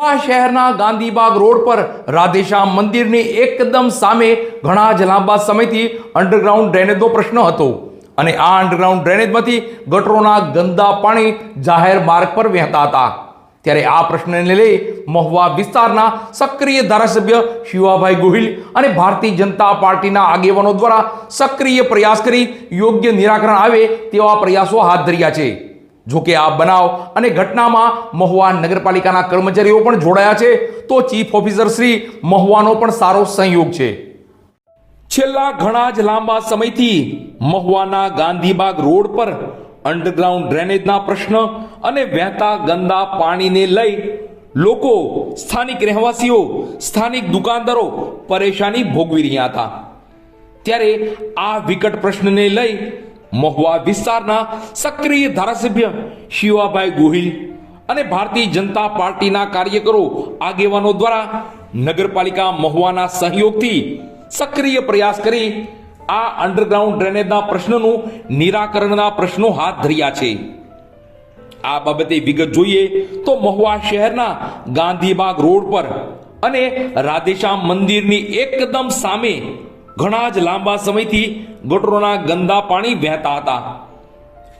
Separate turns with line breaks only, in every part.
આ શહેરના ગાંધીબાગ રોડ પર રાધેશ્યામ મંદિરની એકદમ સામે ઘણા જ લાંબા સમયથી અંડરગ્રાઉન્ડ ડ્રેનેજનો પ્રશ્ન હતો. અને આ અંડરગ્રાઉન્ડ ડ્રેનેજમાંથી ગટરોના ગંદા પાણી જાહેર માર્ગ પર વહેતા હતા. ત્યારે આ પ્રશ્નને લઈ મહુવા વિસ્તારના સક્રિય ધારાસભ્ય શિવાભાઈ ગોહિલ અને ભારતીય જનતા પાર્ટીના આગેવાનો દ્વારા સક્રિય પ્રયાસ કરી યોગ્ય નિરાકરણ આવે તેવા પ્રયાસો હાથ ધર્યા છે. જોકે આ બનાવ અને ઘટનામાં મહુવા નગરપાલિકાના કર્મચારીઓ પણ જોડાયા છે, તો ચીફ ઓફિસર શ્રી મહુવાનો પણ સારો સંયોગ છે. છેલ્લા ઘણા જ લાંબા સમયથી મહુવાના ગાંધીબાગ રોડ પર અંડરગ્રાઉન્ડ ડ્રેનેજના પ્રશ્ન અને વહેતા ગંદા પાણીને લઈ લોકો સ્થાનિક રહેવાસીઓ, સ્થાનિક દુકાનદારો પરેશાની ભોગવી રહ્યા હતા. ત્યારે આ વિકટ પ્રશ્નને લઈ મહુવા વિસ્તારના સક્રિય ધારાસભ્ય શિવાભાઈ ગોહિલ અને ભારતીય જનતા પાર્ટીના કાર્યકરો આગેવાનો દ્વારા નગરપાલિકા મહુવાના સહયોગથી સક્રિય પ્રયાસ કરી આ અંડરગ્રાઉન્ડ ડ્રેનેજના પ્રશ્નનું નિરાકરણના પ્રશ્નો હાથ ધર્યા છે. આ બાબતે વિગત જોઈએ તો મહુવા શહેરના ગાંધીબાગ રોડ પર અને રાધેશ્યામ મંદિરની એકદમ સામે ઘણા જ લાંબા સમયથી ગટરોના ગંદા પાણી વહેતા હતા.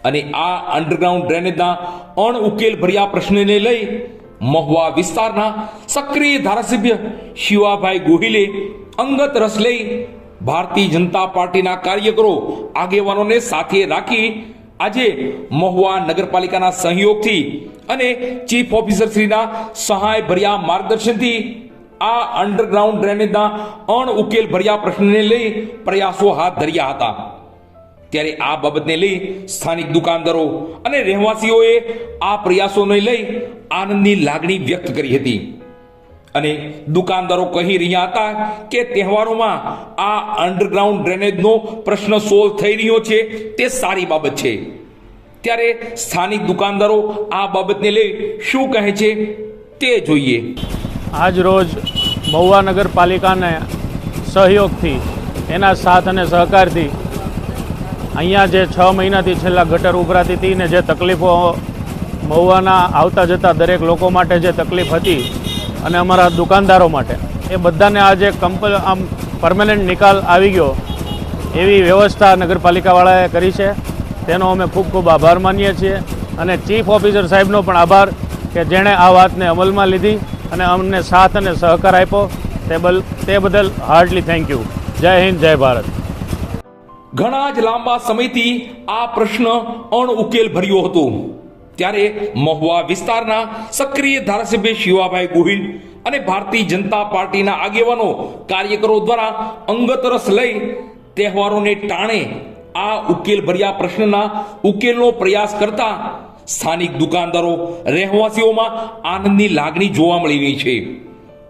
અને આ અંડરગ્રાઉન્ડ ડ્રેનેજના અણઉકેલ ભર્યા પ્રશ્નને લઈ મહુવા વિસ્તારના સક્રિય ધારાસભ્ય શિવાભાઈ ગોહિલે અંગત રસ લઈ ભારતીય જનતા પાર્ટીના કાર્યકરો આગેવાનોને સાથે રાખી આજે મહુવા નગરપાલિકાના સહયોગથી અને ચીફ ઓફિસર શ્રીના સહાય ભર્યા માર્ગદર્શનથી આ અંડરગ્રાઉન્ડ ડ્રેનેજના અણઉકેલ ભર્યા પ્રશ્નને લઈ પ્રયાસો હાથ ધર્યા હતા. ત્યારે આ બાબતને લઈ સ્થાનિક દુકાનદારો અને રહેવાસીઓએ આ પ્રયાસોને લઈ આનંદની લાગણી વ્યક્ત કરી હતી. અને દુકાનદારો કહી રહ્યા હતા કે તહેવારોમાં આ અંડરગ્રાઉન્ડ ડ્રેનેજનો પ્રશ્ન સોલ્વ થઈ રહ્યો છે, તે સારી બાબત છે. ત્યારે સ્થાનિક દુકાનદારો આ બાબતને લઈ શું કહે છે તે જોઈએ.
આજ રોજ મહુવા નગરપાલિકાને સહયોગથી, એના સાથ અને સહકારથી અહીંયા જે છ મહિનાથી છેલ્લા ગટર ઉભરાતી હતી ને જે તકલીફો મહુવાના આવતા જતા દરેક લોકો માટે જે તકલીફ હતી અને અમારા દુકાનદારો માટે, એ બધાને આજે કમ્પલ આમ પરમેનન્ટ નિકાલ આવી ગયો એવી વ્યવસ્થા નગરપાલિકાવાળાએ કરી છે. તેનો અમે ખૂબ ખૂબ આભાર માનીએ છીએ અને ચીફ ઓફિસર સાહેબનો પણ આભાર કે જેણે આ વાતને અમલમાં લીધી. અને અમને સાથ અને સહકાર આપ્યો. તે બલ, તે બદલ હાર્ડલી થેન્ક યુ જય હિન્દ, જય ભારત.
ઘણા જ લાંબા સમયથી આ પ્રશ્ન અણઉકેલ ભર્યો હતો. ત્યારે મહુવા વિસ્તારના સક્રિય ધારાસભ્ય શિવાભાઈ ગોહિલ અને ભારતીય જનતા પાર્ટીના આગેવાનો કાર્યકરો દ્વારા અંગત રસ લઈ તહેવારોને ટાણે આ ઉકેલ ભર્યા પ્રશ્નના ઉકેલનો પ્રયાસ કરતા સ્થાનિક દુકાનદારો રહેવાસીઓમાં આનંદની લાગણી જોવા મળી રહી છે.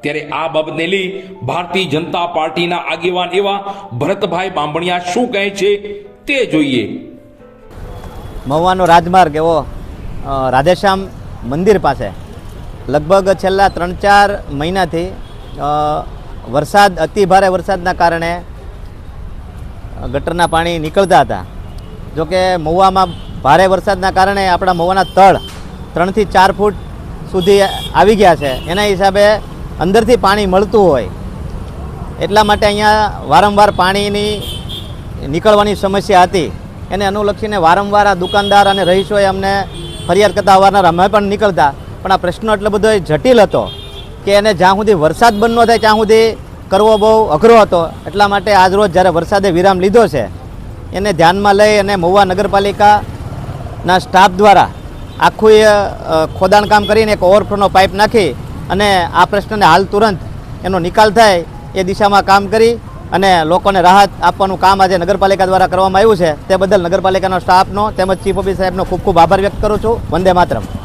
ત્યારે આ બાબતને લઈ ભારતીય જનતા પાર્ટીના આગેવાન એવા ભરતભાઈ બાંભણિયા શું કહે છે તે જોઈએ.
મહુવાનો રાજમાર્ગ એવો રાધેશ્યામ મંદિર પાસે. લગભગ છેલ્લા ત્રણ ચાર મહિનાથી વરસાદ, અતિ ભારે વરસાદના કારણે ગટરના પાણી નીકળતા હતા. જોકે મહુવામાં ભારે વરસાદના કારણે આપણા મહુવાના તળ ત્રણથી ચાર ફૂટ સુધી આવી ગયા છે. એના હિસાબે અંદરથી પાણી મળતું હોય. એટલા માટે અહીંયા વારંવાર પાણીની નીકળવાની સમસ્યા હતી. એને અનુલક્ષીને વારંવાર આ દુકાનદાર અને રહીશોએ અમને ફરિયાદ કરતા અવારનવાર અમે પણ નીકળતા. પણ આ પ્રશ્ન એટલો બધો જટિલ હતો કે એને જ્યાં સુધી વરસાદ બંધ ન થાય ત્યાં સુધી કરવો બહુ અઘરો હતો. એટલા માટે આજરોજ જ્યારે વરસાદે વિરામ લીધો છે, એને ધ્યાનમાં લઈ અને મહુવા નગરપાલિકાના સ્ટાફ દ્વારા આખું એ અ, ખોદાણ કામ કરીને એક ઓવરફ્લોનો પાઇપ નાખી અને આ પ્રશ્નને હાલ તુરંત એનો નિકાલ થાય એ દિશામાં કામ કરી અને લોકોને રાહત આપવાનું કામ આજે નગરપાલિકા દ્વારા કરવામાં આવ્યું છે. તે બદલ નગરપાલિકાનો સ્ટાફનો તેમજ ચીફ ઓફિસ સાહેબનો ખૂબ ખૂબ આભાર વ્યક્ત કરું છું. વંદે માતરમ.